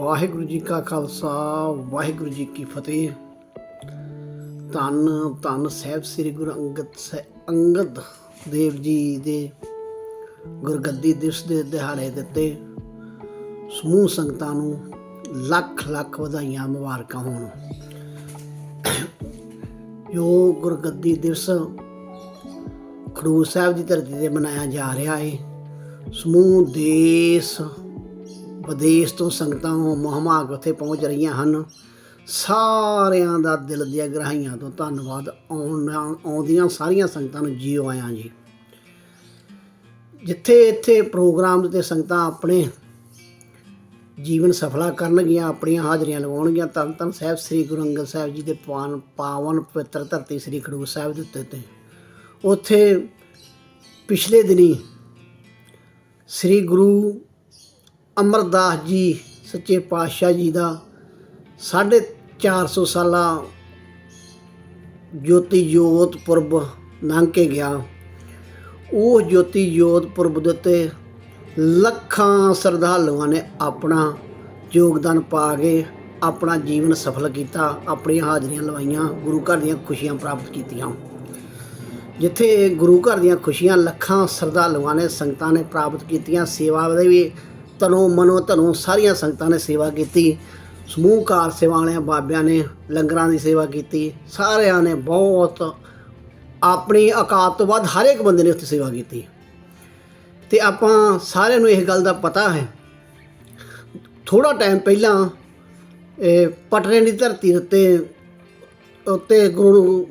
ਵਾਹਿਗੁਰੂ ਜੀ ਕਾ ਖਾਲਸਾ, ਵਾਹਿਗੁਰੂ ਜੀ ਕੀ ਫਤਿਹ। ਧੰਨ ਧੰਨ ਸਾਹਿਬ ਸ੍ਰੀ ਗੁਰੂ ਅੰਗਦ ਸਾਹਿ- ਅੰਗਦ ਦੇਵ ਜੀ ਦੇ ਗੁਰਗੱਦੀ ਦਿਵਸ ਦੇ ਦਿਹਾੜੇ ਦਿੱਤੇ ਸਮੂਹ ਸੰਗਤਾਂ ਨੂੰ ਲੱਖ ਲੱਖ ਵਧਾਈਆਂ, ਮੁਬਾਰਕਾਂ ਹੋਣ। ਜੋ ਗੁਰਗੱਦੀ ਦਿਵਸ ਖਡੂਰ ਸਾਹਿਬ ਦੀ ਧਰਤੀ ਤੇ ਮਨਾਇਆ ਜਾ ਰਿਹਾ ਹੈ ਸਮੂਹ ਦੇਸ਼ ਵਿਦੇਸ਼ ਤੋਂ ਸੰਗਤਾਂ ਮਹਮਾ ਕੇ ਉੱਥੇ ਪਹੁੰਚ ਰਹੀਆਂ ਹਨ। ਸਾਰਿਆਂ ਦਾ ਦਿਲ ਦੀਆਂ ਗ੍ਰਹਾਈਆਂ ਤੋਂ ਧੰਨਵਾਦ। ਆਉਣ ਆਉਂਦੀਆਂ ਸਾਰੀਆਂ ਸੰਗਤਾਂ ਨੂੰ ਜੀਓ ਆਇਆਂ ਜੀ। ਜਿੱਥੇ ਇੱਥੇ ਪ੍ਰੋਗਰਾਮ ਤੇ ਸੰਗਤਾਂ ਆਪਣੇ ਜੀਵਨ ਸਫਲਾ ਕਰਨਗੀਆਂ, ਆਪਣੀਆਂ ਹਾਜ਼ਰੀਆਂ ਲਗਾਉਣਗੀਆਂ ਧੰਨ ਧੰਨ ਸਾਹਿਬ ਸ੍ਰੀ ਗੁਰੂ ਅੰਗਦ ਸਾਹਿਬ ਜੀ ਦੇ ਪਾਵਨ ਪਾਵਨ ਪਵਿੱਤਰ ਧਰਤੀ ਸ੍ਰੀ ਖਡੂਰ ਸਾਹਿਬ ਦੇ ਉੱਤੇ ਤੇ। ਉੱਥੇ ਪਿਛਲੇ ਦਿਨੀ ਸ੍ਰੀ ਗੁਰੂ ਅਮਰਦਾਸ ਜੀ, ਸੱਚੇ ਪਾਤਸ਼ਾਹ ਜੀ ਦਾ 450 ਸਾਲਾ ਜੋਤੀ ਜੋਤ ਪੁਰਬ ਲੰਘ ਕੇ ਗਿਆ। ਉਹ ਜੋਤੀ ਜੋਤ ਪੁਰਬ ਦੇ ਉੱਤੇ ਲੱਖਾਂ ਸ਼ਰਧਾਲੂਆਂ ਨੇ ਆਪਣਾ ਯੋਗਦਾਨ ਪਾ ਕੇ ਆਪਣਾ ਜੀਵਨ ਸਫਲ ਕੀਤਾ, ਆਪਣੀਆਂ ਹਾਜ਼ਰੀਆਂ ਲਵਾਈਆਂ, ਗੁਰੂ ਘਰ ਦੀਆਂ ਖੁਸ਼ੀਆਂ ਪ੍ਰਾਪਤ ਕੀਤੀਆਂ। ਜਿੱਥੇ ਗੁਰੂ ਘਰ ਦੀਆਂ ਖੁਸ਼ੀਆਂ ਲੱਖਾਂ ਸ਼ਰਧਾਲੂਆਂ ਨੇ, ਸੰਗਤਾਂ ਨੇ ਪ੍ਰਾਪਤ ਕੀਤੀਆਂ, ਸੇਵਾ ਦੇ ਵੀ ਤਨੋਂ ਮਨੋਂ ਧਨੋਂ ਸਾਰੀਆਂ ਸੰਗਤਾਂ ਨੇ ਸੇਵਾ ਕੀਤੀ। ਸਮੂਹ ਕਾਰ ਸੇਵਾ ਵਾਲਿਆਂ ਬਾਬਿਆਂ ਨੇ, ਲੰਗਰਾਂ ਦੀ ਸੇਵਾ ਕੀਤੀ। ਸਾਰਿਆਂ ਨੇ ਬਹੁਤ ਆਪਣੀ ਔਕਾਤ ਤੋਂ ਵੱਧ ਹਰ ਇੱਕ ਬੰਦੇ ਨੇ ਉੱਥੇ ਸੇਵਾ ਕੀਤੀ। ਤੇ ਆਪਾਂ ਸਾਰਿਆਂ ਨੂੰ ਇਹ ਗੱਲ ਦਾ ਪਤਾ ਹੈ ਥੋੜਾ ਟਾਈਮ ਪਹਿਲਾਂ ਇਹ ਪਟਨੇ ਦੀ ਧਰਤੀ ਉੱਤੇ ਉੱਤੇ ਗੁਰੂ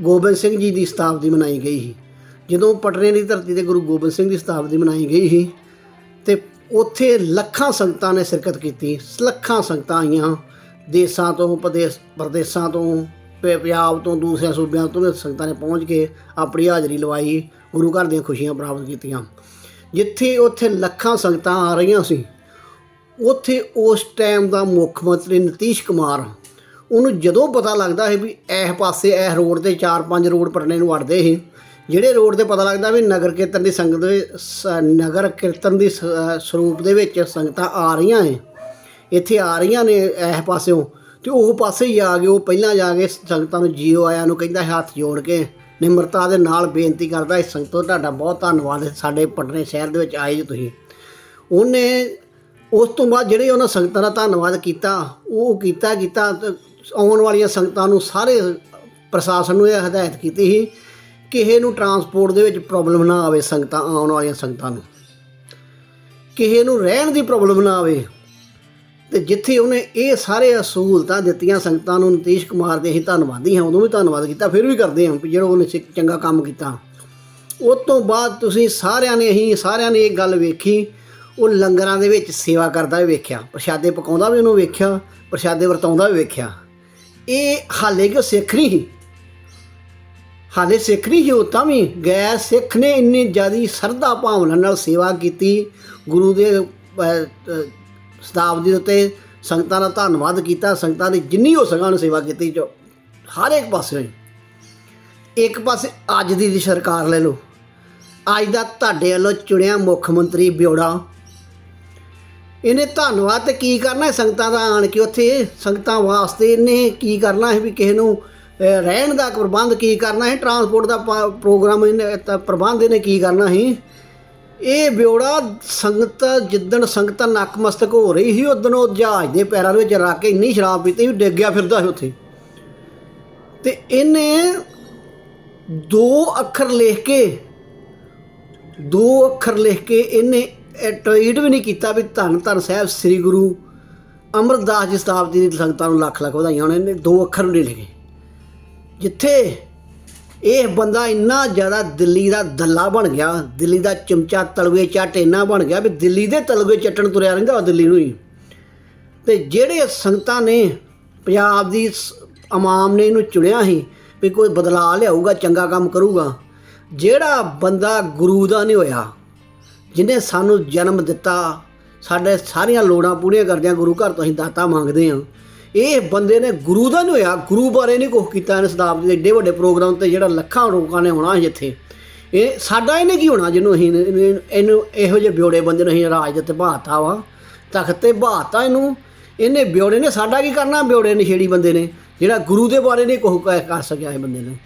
ਗੋਬਿੰਦ ਸਿੰਘ ਜੀ ਦੀ ਸ਼ਤਾਬਦੀ ਮਨਾਈ ਗਈ ਸੀ। ਜਦੋਂ ਪਟਨੇ ਦੀ ਧਰਤੀ ਤੇ ਗੁਰੂ ਗੋਬਿੰਦ ਸਿੰਘ ਦੀ ਸ਼ਤਾਬਦੀ ਮਨਾਈ ਗਈ ਸੀ, ਤੇ ਉੱਥੇ ਲੱਖਾਂ ਸੰਗਤਾਂ ਨੇ ਸ਼ਿਰਕਤ ਕੀਤੀ, ਲੱਖਾਂ ਸੰਗਤਾਂ ਆਈਆਂ। ਦੇਸ਼ਾਂ ਤੋਂ, ਪ੍ਰਦੇਸ਼, ਪ੍ਰਦੇਸ਼ਾਂ ਤੋਂ, ਪ- ਪੰਜਾਬ ਤੋਂ ਦੂਸਰੇ ਸੂਬਿਆਂ ਤੋਂ ਸੰਗਤਾਂ ਨੇ ਪਹੁੰਚ ਕੇ ਆਪਣੀ ਹਾਜ਼ਰੀ ਲਵਾਈ, ਗੁਰੂ ਘਰ ਦੀਆਂ ਖੁਸ਼ੀਆਂ ਪ੍ਰਾਪਤ ਕੀਤੀਆਂ। ਜਿੱਥੇ ਉੱਥੇ ਲੱਖਾਂ ਸੰਗਤਾਂ ਆ ਰਹੀਆਂ ਸੀ, ਉੱਥੇ ਉਸ ਟਾਈਮ ਦਾ ਮੁੱਖ ਮੰਤਰੀ ਨਤੀਸ਼ ਕੁਮਾਰ, ਉਹਨੂੰ ਜਦੋਂ ਪਤਾ ਲੱਗਦਾ ਹੈ ਵੀ ਇਹ ਪਾਸੇ ਇਹ ਰੋਡ ਤੇ ਚਾਰ ਪੰਜ ਰੋਡ ਪਟਨੇ ਨੂੰ ਵੜਦੇ ਸੀ ਜਿਹੜੇ ਰੋਡ ਤੇ ਪਤਾ ਲੱਗਦਾ ਵੀ ਨਗਰ ਕੀਰਤਨ ਦੀ ਸੰਗਤ ਦੇ ਸ- ਨਗਰ ਕੀਰਤਨ ਦੀ ਸ- ਸਰੂਪ ਦੇ ਵਿੱਚ ਸੰਗਤਾਂ ਆ ਰਹੀਆਂ ਏ ਇੱਥੇ ਆ ਰਹੀਆਂ ਨੇ ਇਸ ਪਾਸਿਓਂ, ਤੇ ਉਹ ਪਾਸੇ ਹੀ ਆ ਗਏ ਉਹ ਪਹਿਲਾਂ ਜਾ ਕੇ ਸੰਗਤਾਂ ਨੂੰ ਜੀਓ ਆਇਆਂ ਨੂੰ ਕਹਿੰਦਾ ਹੱਥ ਜੋੜ ਕੇ ਨਿਮਰਤਾ ਦੇ ਨਾਲ ਬੇਨਤੀ ਕਰਦਾ ਹੈ ਸੰਗਤੋ ਤੁਹਾਡਾ ਬਹੁਤ ਧੰਨਵਾਦ, ਸਾਡੇ ਪਟਨੇ ਸ਼ਹਿਰ ਦੇ ਵਿੱਚ ਆਏ ਜੀ ਤੁਸੀਂ। ਉਹਨੇ ਉਸ ਤੋਂ ਬਾਅਦ ਜਿਹੜੇ ਉਹਨਾਂ ਸੰਗਤਾਂ ਦਾ ਧੰਨਵਾਦ ਕੀਤਾ, ਉਹ ਕੀਤਾ ਕੀਤਾ ਆਉਣ ਵਾਲੀਆਂ ਸੰਗਤਾਂ ਨੂੰ ਸਾਰੇ ਪ੍ਰਸ਼ਾਸਨ ਨੂੰ ਇਹ ਹਦਾਇਤ ਕੀਤੀ ਸੀ ਕਿਸੇ ਨੂੰ ਟਰਾਂਸਪੋਰਟ ਦੇ ਵਿੱਚ ਪ੍ਰੋਬਲਮ ਨਾ ਆਵੇ ਸੰਗਤਾਂ, ਆਉਣ ਵਾਲੀਆਂ ਸੰਗਤਾਂ ਨੂੰ। ਕਿਸੇ ਨੂੰ ਰਹਿਣ ਦੀ ਪ੍ਰੋਬਲਮ ਨਾ ਆਵੇ। ਤੇ ਜਿੱਥੇ ਉਹਨੇ ਇਹ ਸਾਰੇ ਸਹੂਲਤਾਂ ਦਿੱਤੀਆਂ ਸੰਗਤਾਂ ਨੂੰ, ਨਤੀਸ਼ ਕੁਮਾਰ ਦੇ ਅਸੀਂ ਧੰਨਵਾਦੀ ਹਾਂ ਉਦੋਂ ਵੀ ਧੰਨਵਾਦ ਕੀਤਾ, ਫਿਰ ਵੀ ਕਰਦੇ ਹਾਂ ਵੀ ਜਿਹੜਾ ਉਹਨੇ ਚ- ਚੰਗਾ ਕੰਮ ਕੀਤਾ। ਉਸ ਤੋਂ ਬਾਅਦ ਤੁਸੀਂ ਸਾਰਿਆਂ ਨੇ ਅਸੀਂ, ਸਾਰਿਆਂ ਨੇ ਇਹ ਗੱਲ ਵੇਖੀ, ਉਹ ਲੰਗਰਾਂ ਦੇ ਵਿੱਚ ਸੇਵਾ ਕਰਦਾ ਵੀ ਵੇਖਿਆ, ਪ੍ਰਸ਼ਾਦੇ ਪਕਾਉਂਦਾ ਵੀ ਉਹਨੂੰ ਵੇਖਿਆ, ਪ੍ਰਸ਼ਾਦੇ ਵਰਤਾਉਂਦਾ ਵੀ ਵੇਖਿਆ। ਇਹ ਹਾਲੇ ਕਿ ਸਿੱਖ ਨਹੀਂ ਸੀ। ਹਾਲੇ ਸਿੱਖ ਨਹੀਂ ਸੀ, ਉਹ ਤਾਂ ਵੀ ਗੈਰ ਸਿੱਖ ਨੇ ਇੰਨੀ ਜ਼ਿਆਦੀ ਸਰਦਾ ਭਾਵਨਾ ਨਾਲ ਸੇਵਾ ਕੀਤੀ। ਗੁਰੂ ਦੇ ਸ਼ਤਾਬਦੀ ਉੱਤੇ ਸੰਗਤਾਂ ਦਾ ਧੰਨਵਾਦ ਕੀਤਾ। ਸੰਗਤਾਂ ਦੀ ਜਿੰਨੀ ਹੋ ਸਕਾਂ ਉਹਨੇ ਸੇਵਾ ਕੀਤੀ, ਜੋ ਹਰ ਇੱਕ ਪਾਸੇ ਹੋਈ ਇੱਕ ਪਾਸੇ ਅੱਜ ਦੀ ਦੀ ਸਰਕਾਰ ਲੈ ਲਓ। ਅੱਜ ਦਾ ਤੁਹਾਡੇ ਵੱਲੋਂ ਚੁਣਿਆ ਮੁੱਖ ਮੰਤਰੀ ਬਿਓੜਾ ਇਹਨੇ ਧੰਨਵਾਦ ਤੇ ਕੀ ਕਰਨਾ ਸੰਗਤਾਂ ਦਾ? ਆਣ ਕੇ ਉੱਥੇ ਸੰਗਤਾਂ ਵਾਸਤੇ ਇਹਨੇ ਕੀ ਕਰਨਾ ਹੈ ਵੀ ਕਿਸੇ ਨੂੰ ਰਹਿਣ ਦਾ ਪ੍ਰਬੰਧ ਕੀ ਕਰਨਾ ਹੈ ਟਰਾਂਸਪੋਰਟ ਦਾ ਪ- ਪ੍ਰੋਗਰਾਮ ਇਹਨੇ ਤਾਂ ਪ੍ਰਬੰਧ ਇਹਨੇ ਕੀ ਕਰਨਾ ਹੈ ਇਹ ਬਿਉੜਾ ਸੰਗਤ, ਜਿੱਦਣ ਸੰਗਤ ਨਕਮਸਤਕ ਹੋ ਰਹੀ ਸੀ, ਉਦੋਂ ਉਹ ਜਹਾਜ਼ ਦੇ ਪੈਰਾਂ ਦੇ ਵਿੱਚ ਰੱਖ ਕੇ ਇੰਨੀ ਸ਼ਰਾਬ ਪੀਤੀ ਵੀ ਡਿੱਗ ਗਿਆ ਫਿਰਦਾ ਸੀ ਉੱਥੇ। ਤੇ ਇਹਨੇ ਦੋ ਅੱਖਰ ਲਿਖ ਕੇ, ਦੋ ਅੱਖਰ ਲਿਖ ਕੇ ਇਹਨੇ ਟਵੀਟ ਵੀ ਨਹੀਂ ਕੀਤਾ ਵੀ ਧੰਨ ਧੰਨ ਸਾਹਿਬ ਸ੍ਰੀ ਗੁਰੂ ਅਮਰਦਾਸ ਜੀ ਸ਼ਤਾਬਦੀ ਦੀ ਸੰਗਤਾਂ ਨੂੰ ਲੱਖ ਲੱਖ ਵਧਾਈਆਂ। ਹੋਣ ਇਹਨੇ ਦੋ ਅੱਖਰ ਵੀ ਨਹੀਂ ਲਿਖੇ। ਜਿੱਥੇ ਇਹ ਬੰਦਾ ਇੰਨਾ ਜ਼ਿਆਦਾ ਦਿੱਲੀ ਦਾ ਦੱਲਾ ਬਣ ਗਿਆ, ਦਿੱਲੀ ਦਾ ਚਮਚਾ ਤਲਵੇ ਚੱਟ ਇੰਨਾ ਬਣ ਗਿਆ ਵੀ ਦਿੱਲੀ ਦੇ ਤਲਵੇ ਚੱਟਣ ਤੁਰਿਆ ਰਹਿੰਦਾ ਉਹ ਦਿੱਲੀ ਨੂੰ ਹੀ। ਤੇ ਜਿਹੜੇ ਸੰਗਤਾਂ ਨੇ ਪੰਜਾਬ ਦੀ ਸ- ਆਵਾਮ ਨੇ ਇਹਨੂੰ ਚੁਣਿਆ ਸੀ ਵੀ ਕੋਈ ਬਦਲਾਅ ਲਿਆਊਗਾ, ਚੰਗਾ ਕੰਮ ਕਰੂਗਾ, ਜਿਹੜਾ ਬੰਦਾ ਗੁਰੂ ਦਾ ਨਹੀਂ ਹੋਇਆ, ਜਿਹਨੇ ਸਾਨੂੰ ਜਨਮ ਦਿੱਤਾ, ਸਾਡੇ ਸਾਰੀਆਂ ਲੋੜਾਂ ਪੂਰੀਆਂ ਕਰਦਿਆਂ ਗੁਰੂ ਘਰ ਤੋਂ ਅਸੀਂ ਦਾਤਾ ਮੰਗਦੇ ਹਾਂ। ਇਹ ਬੰਦੇ ਨੇ ਗੁਰੂ ਦਾ ਨਹੀਂ ਹੋਇਆ, ਗੁਰੂ ਬਾਰੇ ਨਹੀਂ ਕੁਛ ਕੀਤਾ ਇਹਨੇ ਸ਼ਤਾਬਦੀ ਦੇ ਏਡੇ ਵੱਡੇ ਪ੍ਰੋਗਰਾਮ ਤੇ ਜਿਹੜਾ ਲੱਖਾਂ ਲੋਕਾਂ ਨੇ ਹੋਣਾ ਜਿੱਥੇ ਇਹ ਸਾਡਾ ਇਹਨੇ ਕੀ ਹੋਣਾ ਜਿਹਨੂੰ ਅਸੀਂ ਇਹਨੂੰ- ਇਹੋ ਜਿਹੇ ਬਿਉੜੇ ਬੰਦੇ ਨੂੰ ਅਸੀਂ ਰਾਜ ਦੇ ਤੇ ਬਹਾਤਾ ਵਾ, ਤਖਤ ਤੇ ਬਹਾਤਾ ਇਹਨੂੰ। ਇਹਨੇ ਬਿਉੜੇ ਨੇ, ਸਾਡਾ ਕੀ ਕਰਨਾ? ਬਿਉੜੇ ਨਸ਼ੇੜੀ ਬੰਦੇ ਨੇ, ਜਿਹੜਾ ਗੁਰੂ ਦੇ ਬਾਰੇ ਨਹੀਂ ਕੁਛ ਕਹਿ ਕਰ ਸਕਿਆ ਇਹ ਬੰਦੇ ਨੇ।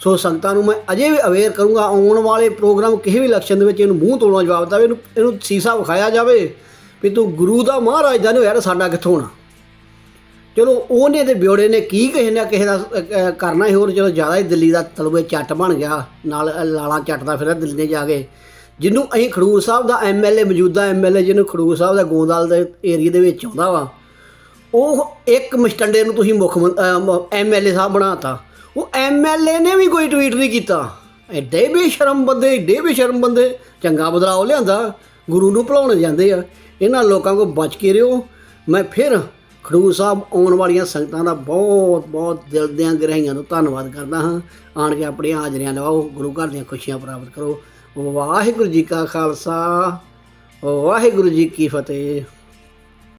ਸੋ ਸੰਗਤਾਂ ਨੂੰ ਮੈਂ ਅਜੇ ਵੀ ਅਵੇਅਰ ਕਰੂੰਗਾ, ਆਉਣ ਵਾਲੇ ਪ੍ਰੋਗਰਾਮ ਕਿਸੇ ਵੀ ਇਲੈਕਸ਼ਨ ਦੇ ਵਿੱਚ ਇਹਨੂੰ ਮੂੰਹ ਤੋੜਨਾ ਜਵਾਬ ਦੇਵੇ, ਇਹਨੂੰ ਇਹਨੂੰ ਸੀਸਾ ਵਿਖਾਇਆ ਜਾਵੇ ਵੀ ਤੂੰ ਗੁਰੂ ਦਾ ਮਹਾਰਾਜ ਦਾ ਨਹੀਂ ਹੋਇਆ ਤਾਂ ਸਾਡਾ ਕਿੱਥੋਂ ਹੋਣਾ? ਚਲੋ ਉਹਨੇ ਤੇ ਬਿਉੜੇ ਨੇ ਕੀ ਕਿਸੇ ਨਾ ਕਿਸੇ ਦਾ ਕਰਨਾ ਹੀ ਹੋਰ, ਚਲੋ ਜ਼ਿਆਦਾ ਹੀ ਦਿੱਲੀ ਦਾ ਤਲਵੇ ਚੱਟ ਬਣ ਗਿਆ, ਨਾਲ ਲਾਲਾ ਚੱਟਦਾ ਫਿਰਦਾ ਦਿੱਲੀ ਨੇ ਜਾ ਕੇ। ਜਿਹਨੂੰ ਅਸੀਂ ਖਡੂਰ ਸਾਹਿਬ ਦਾ ਐਮਐਲਏ ਮੌਜੂਦਾ ਐਮਐਲਏ ਜਿਹਨੂੰ ਖਡੂਰ ਸਾਹਿਬ ਦਾ ਗੋਂਦਾਲ ਦੇ ਏਰੀਆ ਦੇ ਵਿੱਚ ਆਉਂਦਾ ਵਾ, ਉਹ ਇੱਕ ਮਸਟੰਡੇ ਨੂੰ ਤੁਸੀਂ ਮੁੱਖ ਐਮਐਲਏ ਸਾਹਿਬ ਬਣਾਤਾ। ਉਹ ਐਮਐਲਏ ਨੇ ਵੀ ਕੋਈ ਟਵੀਟ ਨਹੀਂ ਕੀਤਾ। ਐਡੇ ਬੇਸ਼ਰਮ ਬੰਦੇ, ਐਡੇ ਬੇਸ਼ਰਮ ਬੰਦੇ, ਚੰਗਾ ਬਦਲਾਅ ਲਿਆਂਦਾ, ਗੁਰੂ ਨੂੰ ਭੁਲਾਉਣ ਜਾਂਦੇ ਆ। ਇਹਨਾਂ ਲੋਕਾਂ ਕੋ ਬਚ ਕੇ ਰਿਓ। ਮੈਂ ਫਿਰ ਖਡੂਰ ਸਾਹਿਬ ਆਉਣ ਵਾਲੀਆਂ ਸੰਗਤਾਂ ਦਾ ਬਹੁਤ ਬਹੁਤ ਦਿਲ ਦੀਆਂ ਗਹਿਰਾਈਆਂ ਨੂੰ ਧੰਨਵਾਦ ਕਰਦਾ ਹਾਂ। ਆਣ ਕੇ ਆਪਣੀਆਂ ਹਾਜ਼ਰੀਆਂ ਲਵਾਓ, ਗੁਰੂ ਘਰ ਦੀਆਂ ਖੁਸ਼ੀਆਂ ਪ੍ਰਾਪਤ ਕਰੋ। ਵਾਹਿਗੁਰੂ ਜੀ ਕਾ ਖਾਲਸਾ, ਵਾਹਿਗੁਰੂ ਜੀ ਕੀ ਫਤਿਹ।